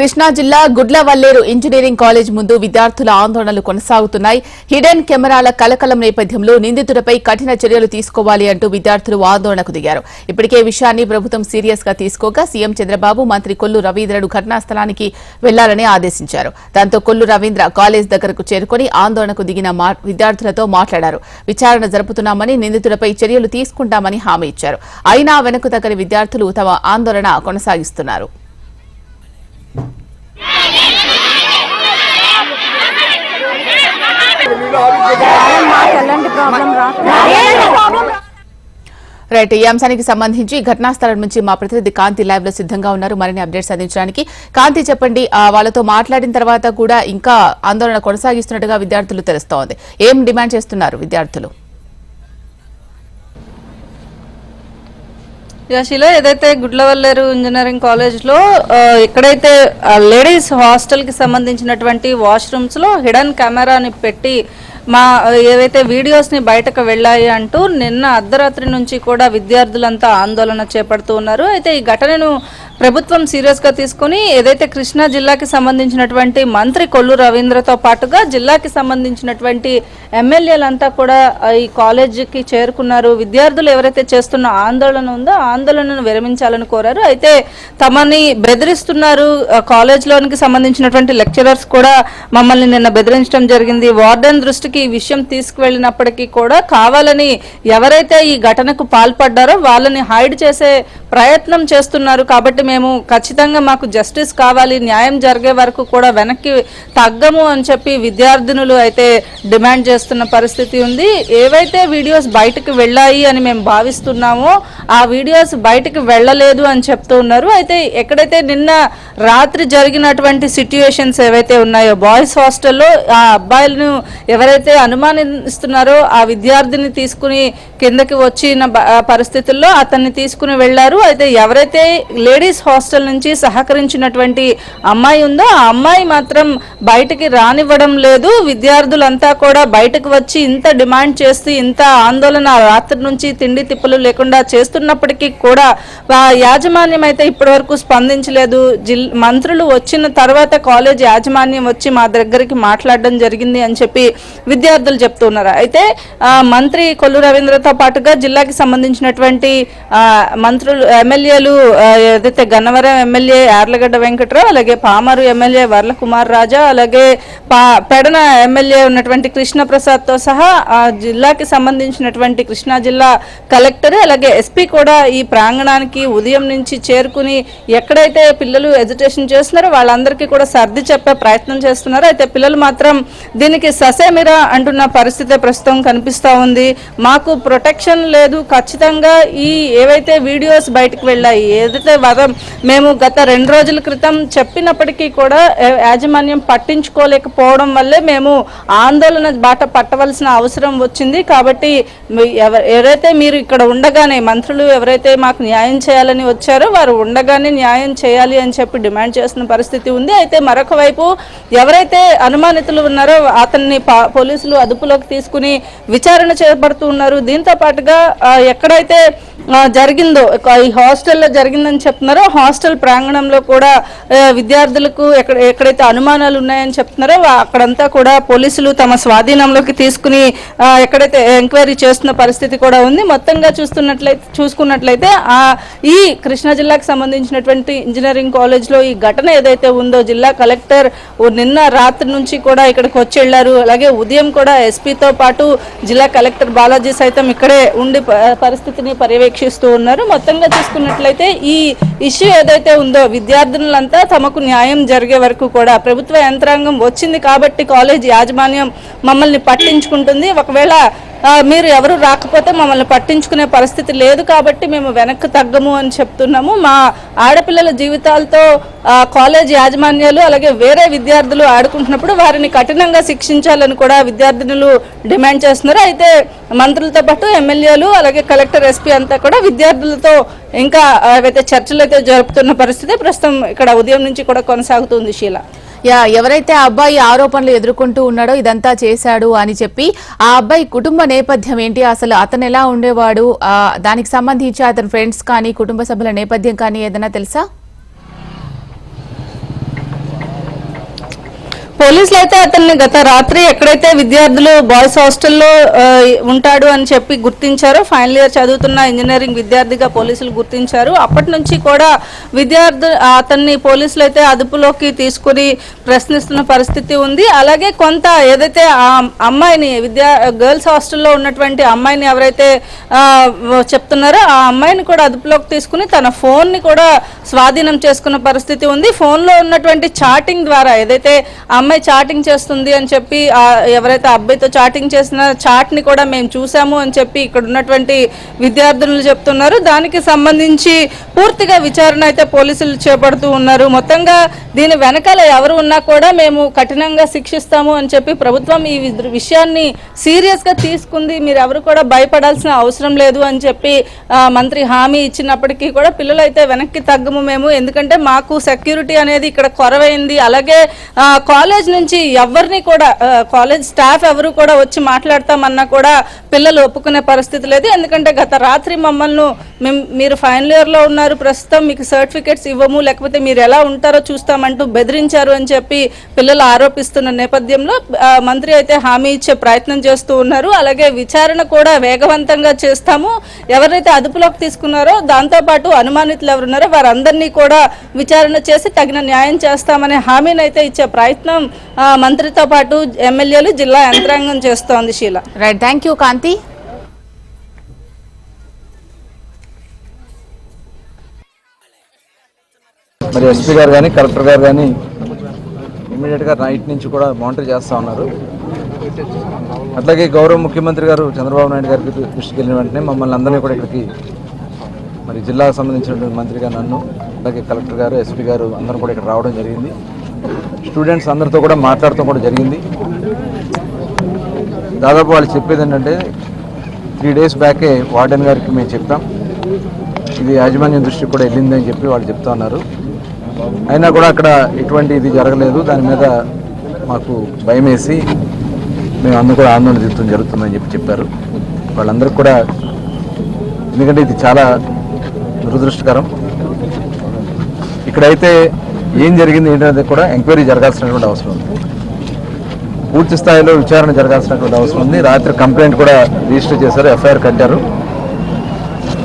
కృష్ణా జిల్లా Gudlavalleru engineering college ముందు విద్యార్థుల ఆందోళనలు కొనసాగుతున్నాయి. హిడెన్ కెమెరాల కలకలం నేపథ్యంలో నిందితుడిపై కఠిన చర్యలు తీసుకోవాలి అంటూ విద్యార్థులు ఆందోళనకు దిగారు. ఇప్పటికే విషయాన్ని ప్రభుత్వం సీరియస్గా తీసుకోగా సీఎం చంద్రబాబు మంత్రి కొల్లు రవీంద్రను ఘటనా స్థలానికి వెళ్ళాలని ఆదేశించారు. దాంతో కొల్లు రవీంద్ర కాలేజ్ దగ్గరకు చేరుకుని ఆందోళనకు దిగిన మా- విద్యార్థులతో మాట్లాడారు. విచారణ జరుపుతున్నామని నిందితులపై చర్యలు తీసుకుంటామని హామీ ఇచ్చారు. అయినా వెనక్కు తగ్గని విద్యార్థులు తమ ఆందోళన కొనసాగిస్తున్నారు. రైట్ ఈ అంశానికి సంబంధించి ఘటనా స్థలం నుంచి మా ప్రతినిధి కాంతి లైవ్లో సిద్ధంగా ఉన్నారు. మరిన్ని అప్డేట్స్ అందించడానికి కాంతి చెప్పండి. వాళ్ళతో మాట్లాడిన తర్వాత కూడా ఇంకా ఆందోళన కొనసాగిస్తున్నట్టుగా విద్యార్థులు తెలుస్తోంది. ఏం డిమాండ్ చేస్తున్నారు విద్యార్థులు? యాశిలో ఏదైతే గుడ్లవల్లేరు ఇంజనీరింగ్ కాలేజ్లో ఎక్కడైతే లేడీస్ హాస్టల్కి సంబంధించినటువంటి వాష్రూమ్స్లో హిడెన్ కెమెరాని పెట్టి మా ఏవైతే వీడియోస్ని బయటకు వెళ్ళాయి అంటూ నిన్న అర్ధరాత్రి నుంచి కూడా విద్యార్థులంతా ఆందోళన చేపడుతూ ఉన్నారు. అయితే ఈ ఘటనను ప్రభుత్వం సీరియస్గా తీసుకుని ఏదైతే కృష్ణా జిల్లాకి సంబంధించినటువంటి మంత్రి కొల్లు రవీంద్రతో పాటుగా జిల్లాకి సంబంధించినటువంటి ఎమ్మెల్యేలంతా కూడా ఈ కాలేజీకి చేరుకున్నారు. విద్యార్థులు ఎవరైతే చేస్తున్న ఆందోళన ఉందో ఆందోళనను విరమించాలని కోరారు. అయితే తమని బెదిరిస్తున్నారు కాలేజ్లోనికి సంబంధించినటువంటి లెక్చరర్స్ కూడా మమ్మల్ని నిన్న బెదిరించడం జరిగింది. వార్డెన్ దృష్టికి ఈ విషయం తీసుకువెళ్ళినప్పటికీ కూడా కావాలని ఎవరైతే ఈ ఘటనకు పాల్పడ్డారో వాళ్ళని హైడ్ చేసే ప్రయత్నం చేస్తున్నారు. కాబట్టి మేము ఖచ్చితంగా మాకు జస్టిస్ కావాలి న్యాయం జరిగే వరకు కూడా వెనక్కి తగ్గము అని చెప్పి విద్యార్థినులు అయితే డిమాండ్ చేస్తున్న పరిస్థితి ఉంది. ఏవైతే వీడియోస్ బయటకు వెళ్ళాయి అని మేము భావిస్తున్నామో ఆ వీడియోస్ బయటకు వెళ్ళలేదు అని చెప్తూ ఉన్నారు. అయితే ఎక్కడైతే నిన్న రాత్రి జరిగినటువంటి సిట్యుయేషన్స్ ఏవైతే ఉన్నాయో బాయ్స్ హాస్టల్లో ఆ అబ్బాయిలను ఎవరైతే అనుమానిస్తున్నారో ఆ విద్యార్థిని తీసుకుని కిందకి వచ్చిన పరిస్థితుల్లో అతన్ని తీసుకుని వెళ్ళారు. అయితే ఎవరైతే లేడీస్ హాస్టల్ నుంచి సహకరించినటువంటి అమ్మాయి ఉందో ఆ అమ్మాయి మాత్రం బయటికి రానివ్వడం లేదు. విద్యార్థులంతా కూడా బయటకు వచ్చి ఇంత డిమాండ్ చేస్తూ ఇంత ఆందోళన రాత్రి నుంచి తిండి తిప్పలు లేకుండా చేస్తున్నప్పటికీ కూడా యాజమాన్యం అయితే ఇప్పటివరకు స్పందించలేదు. జిల్ మంత్రులు వచ్చిన తర్వాత కాలేజ్ యాజమాన్యం వచ్చి మా దగ్గరికి మాట్లాడడం జరిగింది అని చెప్పి విద్యార్థులు చెప్తున్నారు. అయితే మంత్రి కొల్లు రవీంద్రతో పాటుగా జిల్లాకి సంబంధించినటువంటి మంత్రులు ఎమ్మెల్యేలు ఏదైతే అయితే గన్నవరం ఎమ్మెల్యే యార్లగడ్డ వెంకట్రావు అలాగే పామరు ఎమ్మెల్యే వర్ల కుమార్ రాజా అలాగే పా పెడన ఎమ్మెల్యే ఉన్నటువంటి కృష్ణప్రసాద్తో తో సహా ఆ జిల్లాకి సంబంధించినటువంటి కృష్ణా జిల్లా కలెక్టర్ అలాగే ఎస్పీ కూడా ఈ ప్రాంగణానికి ఉదయం నుంచి చేరుకుని ఎక్కడైతే పిల్లలు ఎడ్యుటేషన్ చేస్తున్నారో వాళ్ళందరికీ కూడా సర్ది చెప్పే ప్రయత్నం చేస్తున్నారు. అయితే పిల్లలు మాత్రం దీనికి ససేమిరా అంటున్న పరిస్థితి ప్రస్తుతం కనిపిస్తూ ఉంది. మాకు ప్రొటెక్షన్ లేదు. ఖచ్చితంగా ఈ ఏవైతే వీడియోస్ బయటకు వెళ్ళాయి ఏదైతే వరం మేము గత రెండు రోజుల క్రితం చెప్పినప్పటికీ కూడా యాజమాన్యం పట్టించుకోలేకపోవడం వల్లే మేము ఆందోళన బాట పట్టవలసిన అవసరం వచ్చింది. కాబట్టి ఎవరైతే మీరు ఇక్కడ ఉండగానే మంత్రులు ఎవరైతే మాకు న్యాయం చేయాలని వచ్చారో వారు ఉండగానే న్యాయం చేయాలి అని చెప్పి డిమాండ్ చేస్తున్న పరిస్థితి ఉంది. అయితే మరొక వైపు ఎవరైతే అనుమానితులు ఉన్నారో అతన్ని పా- పోలీసులు అదుపులోకి తీసుకుని విచారణ చేపడుతూ ఉన్నారు. దీంతో పాటుగా ఎక్కడైతే జరిగిందో ఈ హాస్టల్లో జరిగిందని చెప్తున్నారో హాస్టల్ ప్రాంగణంలో కూడా విద్యార్థులకు ఎక్కడ ఎక్కడైతే అనుమానాలు ఉన్నాయని చెప్తున్నారో అక్కడంతా కూడా పోలీసులు తమ స్వాధీనంలోకి తీసుకుని ఎక్కడైతే ఎంక్వైరీ చేస్తున్న పరిస్థితి కూడా ఉంది. మొత్తంగా చూస్తున్నట్లయితే చూసుకున్నట్లయితే ఈ కృష్ణా జిల్లాకు సంబంధించినటువంటి ఇంజనీరింగ్ కాలేజ్లో ఈ ఘటన ఏదైతే ఉందో జిల్లా కలెక్టర్ ఓ నిన్న రాత్రి నుంచి కూడా ఇక్కడికి వచ్చి వెళ్ళారు. అలాగే ఉదయం కూడా ఎస్పీతో పాటు జిల్లా కలెక్టర్ బాలాజీ సైతం ఇక్కడే ఉండి పరిస్థితిని పరిస్థితిని పర్యవేక్షిస్తూ ఉన్నారు. మొత్తంగా చూసుకున్నట్లయితే ఈ ఇష్యూ ఏదైతే ఉందో విద్యార్థినులంతా తమకు న్యాయం జరిగే వరకు కూడా ప్రభుత్వ యంత్రాంగం వచ్చింది కాబట్టి కాలేజ్ యాజమాన్యం మమ్మల్ని పట్టించుకుంటుంది. ఒకవేళ మీరు ఎవరు రాకపోతే మమ్మల్ని పట్టించుకునే పరిస్థితి లేదు కాబట్టి మేము వెనక్కి తగ్గము అని చెప్తున్నాము. మా ఆడపిల్లల జీవితాలతో కాలేజ్ యాజమాన్యాలు అలాగే వేరే విద్యార్థులు ఆడుకుంటున్నప్పుడు వారిని కఠినంగా శిక్షించాలని కూడా విద్యార్థినులు డిమాండ్ చేస్తున్నారు. అయితే మంత్రులతో పాటు ఎమ్మెల్యేలు అలాగే కలెక్టర్ ఎస్పీ అంతా కూడా విద్యార్థులతో ఇంకా ఏవైతే చర్చలు అయితే జరుపుతున్న పరిస్థితి ప్రస్తుతం ఇక్కడ ఉదయం నుంచి కూడా కొనసాగుతుంది శీల. యా ఎవరైతే ఆ అబ్బాయి ఆరోపణలు ఎదుర్కొంటూ ఉన్నాడో ఇదంతా చేశాడు అని చెప్పి ఆ అబ్బాయి కుటుంబ నేపథ్యం ఏంటి? అసలు అతను ఎలా ఉండేవాడు? దానికి సంబంధించి అతని ఫ్రెండ్స్ కానీ కుటుంబ సభ్యుల నేపథ్యం కానీ ఏదైనా తెలుసా? పోలీసులు అయితే అతన్ని గత రాత్రి ఎక్కడైతే విద్యార్థులు బాయ్స్ హాస్టల్లో ఉంటాడు అని చెప్పి గుర్తించారో ఫైనల్ ఇయర్ చదువుతున్న ఇంజనీరింగ్ విద్యార్థిగా పోలీసులు గుర్తించారు. అప్పటి నుంచి కూడా విద్యార్థు అతన్ని పోలీసులు అయితే అదుపులోకి తీసుకుని ప్రశ్నిస్తున్న పరిస్థితి ఉంది. అలాగే కొంత ఏదైతే ఆ అమ్మాయిని విద్యా గర్ల్స్ హాస్టల్లో ఉన్నటువంటి అమ్మాయిని ఎవరైతే చెప్తున్నారో ఆ అమ్మాయిని కూడా అదుపులోకి తీసుకుని తన ఫోన్ని కూడా స్వాధీనం చేసుకున్న పరిస్థితి ఉంది. ఫోన్లో ఉన్నటువంటి చాటింగ్ ద్వారా ఏదైతే అమ్మాయి అమ్మాయి చాటింగ్ చేస్తుంది అని చెప్పి ఎవరైతే ఆ అబ్బాయితో చాటింగ్ చేసిన చాట్ని కూడా మేము చూసాము అని చెప్పి ఇక్కడ ఉన్నటువంటి విద్యార్థులు చెప్తున్నారు. దానికి సంబంధించి పూర్తిగా విచారణ అయితే పోలీసులు చేపడుతూ ఉన్నారు. మొత్తంగా దీని వెనకాల ఎవరు ఉన్నా కూడా మేము కఠినంగా శిక్షిస్తాము అని చెప్పి ప్రభుత్వం ఈ విషయాన్ని సీరియస్గా తీసుకుంది. మీరు ఎవరు కూడా భయపడాల్సిన అవసరం లేదు అని చెప్పి మంత్రి హామీ ఇచ్చినప్పటికీ కూడా పిల్లలు అయితే వెనక్కి తగ్గము మేము. ఎందుకంటే మాకు సెక్యూరిటీ అనేది ఇక్కడ కొరవైంది. అలాగే కాలేజ్ కాలేజ్ నుంచి ఎవరిని కూడా కాలేజ్ స్టాఫ్ ఎవరు కూడా వచ్చి మాట్లాడతామన్నా కూడా పిల్లలు ఒప్పుకునే పరిస్థితి లేదు. ఎందుకంటే గత రాత్రి మమ్మల్ని మేము మీరు ఫైనల్ ఇయర్లో ఉన్నారు ప్రస్తుతం మీకు సర్టిఫికేట్స్ ఇవ్వము లేకపోతే మీరు ఎలా ఉంటారో చూస్తామంటూ బెదిరించారు అని చెప్పి పిల్లలు ఆరోపిస్తున్న నేపథ్యంలో మంత్రి అయితే హామీ ఇచ్చే ప్రయత్నం చేస్తూ ఉన్నారు. అలాగే విచారణ కూడా వేగవంతంగా చేస్తాము. ఎవరైతే అదుపులోకి తీసుకున్నారో దాంతోపాటు అనుమానితులు ఎవరున్నారో వారందరినీ కూడా విచారణ చేసి తగిన న్యాయం చేస్తామనే హామీని అయితే ఇచ్చే ప్రయత్నం మంత్రితో పాటు ఎమ్మెల్యేలు జిల్లా యంత్రాంగం చేస్తోంది శీల. రైట్ థ్యాంక్ యూ కాంతి మరి ఎస్పీ గారు కానీ కలెక్టర్ గారు కానీ ఇమీడియట్గా నైట్ నుంచి కూడా మానిటర్ చేస్తూ ఉన్నారు. అట్లాగే గౌరవ ముఖ్యమంత్రి గారు చంద్రబాబు నాయుడు గారికి దృష్టికి వెళ్ళిన వెంటనే మమ్మల్ని అందరినీ కూడా ఇక్కడికి మరి జిల్లాకు సంబంధించినటువంటి మంత్రిగా నన్ను అలాగే కలెక్టర్ గారు ఎస్పీ గారు అందరూ కూడా ఇక్కడ రావడం జరిగింది. స్టూడెంట్స్ అందరితో కూడా మాట్లాడటం కూడా జరిగింది. దాదాపు వాళ్ళు చెప్పేది ఏంటంటే త్రీ డేస్ బ్యాకే వార్డెన్ గారికి మేము చెప్తాం ఇది యాజమాన్యం దృష్టికి కూడా వెళ్ళింది అని చెప్పి వాళ్ళు చెప్తా ఉన్నారు. అయినా కూడా అక్కడ ఎటువంటి ఇది జరగలేదు. దాని మీద మాకు భయం వేసి మేము అందరూ కూడా ఆందోళన చెందుతాం జరుగుతుందని చెప్పి చెప్పారు. వాళ్ళందరికీ కూడా ఎందుకంటే ఇది చాలా దురదృష్టకరం. ఇక్కడైతే ఏం జరిగింది ఏంటనేది కూడా ఎంక్వైరీ జరగాల్సినటువంటి అవసరం ఉంది. పూర్తి స్థాయిలో విచారణ జరగాల్సినటువంటి అవసరం ఉంది. రాత్రి కంప్లైంట్ కూడా రిజిస్టర్ చేశారు ఎఫ్ఐఆర్ కట్టారు.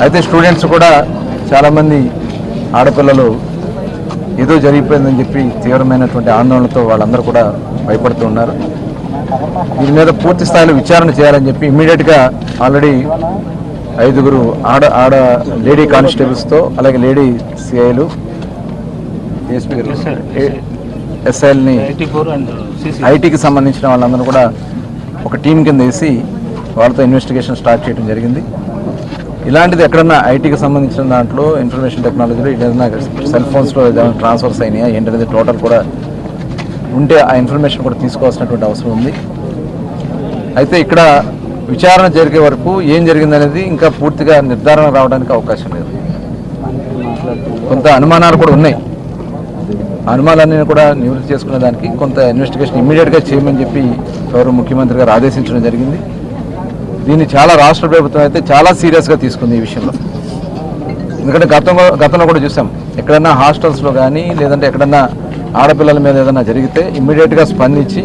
అయితే స్టూడెంట్స్ కూడా చాలామంది ఆడపిల్లలు ఏదో జరిగిపోయిందని చెప్పి తీవ్రమైనటువంటి ఆందోళనతో వాళ్ళందరూ కూడా భయపడుతూ ఉన్నారు. దీని మీద పూర్తి స్థాయిలో విచారణ చేయాలని చెప్పి ఇమ్మీడియట్గా ఆల్రెడీ ఐదుగురు ఆడ ఆడ లేడీ కానిస్టేబుల్స్తో అలాగే లేడీ సిఐలు ఏఎస్పీ ఎస్ఐల్ని ఐటీకి సంబంధించిన వాళ్ళందరూ కూడా ఒక టీం కింద వేసి వాళ్ళతో ఇన్వెస్టిగేషన్ స్టార్ట్ చేయడం జరిగింది. ఇలాంటిది ఎక్కడన్నా ఐటీకి సంబంధించిన దాంట్లో ఇన్ఫర్మేషన్ టెక్నాలజీలో ఏదైనా సెల్ ఫోన్స్లో ఏదైనా ట్రాన్స్ఫర్స్ అయినాయా? ఏంటనేది టోటల్ కూడా ఉంటే ఆ ఇన్ఫర్మేషన్ కూడా తీసుకోవాల్సినటువంటి అవసరం ఉంది. అయితే ఇక్కడ విచారణ జరిగే వరకు ఏం జరిగిందనేది ఇంకా పూర్తిగా నిర్ధారణ రావడానికి అవకాశం లేదు. కొంత అనుమానాలు కూడా ఉన్నాయి. అనుమానాన్ని అనుమానాలన్నీ కూడా నివృత్తి చేసుకునే దానికి కొంత ఇన్వెస్టిగేషన్ ఇమ్మీడియట్గా చేయమని చెప్పి గౌరవ ముఖ్యమంత్రి గారు ఆదేశించడం జరిగింది. దీన్ని చాలా రాష్ట్ర ప్రభుత్వం అయితే చాలా సీరియస్గా తీసుకుంది ఈ విషయంలో. ఎందుకంటే గతంలో గతంలో కూడా చూసాం. ఎక్కడన్నా హాస్టల్స్లో కానీ లేదంటే ఎక్కడన్నా ఆడపిల్లల మీద ఏదైనా జరిగితే ఇమ్మీడియట్గా స్పందించి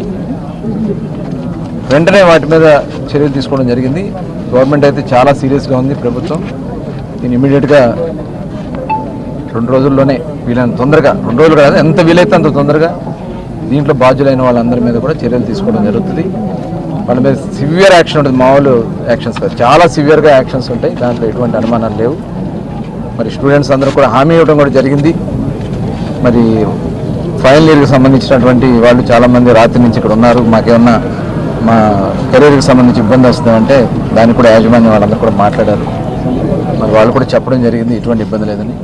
వెంటనే వాటి మీద చర్యలు తీసుకోవడం జరిగింది. గవర్నమెంట్ అయితే చాలా సీరియస్గా ఉంది ప్రభుత్వం. దీన్ని ఇమ్మీడియట్గా రెండు రోజుల్లోనే వీలైన తొందరగా రెండు రోజులు కాదు ఎంత వీలైతే అంత తొందరగా దీంట్లో బాధ్యులైన వాళ్ళందరి మీద కూడా చర్యలు తీసుకోవడం జరుగుతుంది. వాళ్ళ మీద సివియర్ యాక్షన్ ఉంటుంది మామూలు యాక్షన్స్ కాదు. చాలా సివియర్గా యాక్షన్స్ ఉంటాయి దాంట్లో ఎటువంటి అనుమానాలు లేవు. మరి స్టూడెంట్స్ అందరూ కూడా హామీ ఇవ్వడం కూడా జరిగింది. మరి ఫైనల్ ఇయర్కి సంబంధించినటువంటి వాళ్ళు చాలామంది రాత్రి నుంచి ఇక్కడ ఉన్నారు. మాకేమన్నా మా కెరీర్కి సంబంధించి ఇబ్బంది వస్తుందంటే దానికి కూడా యాజమాన్యం వాళ్ళందరూ కూడా మాట్లాడారు. మరి వాళ్ళు కూడా చెప్పడం జరిగింది ఎటువంటి ఇబ్బంది లేదని.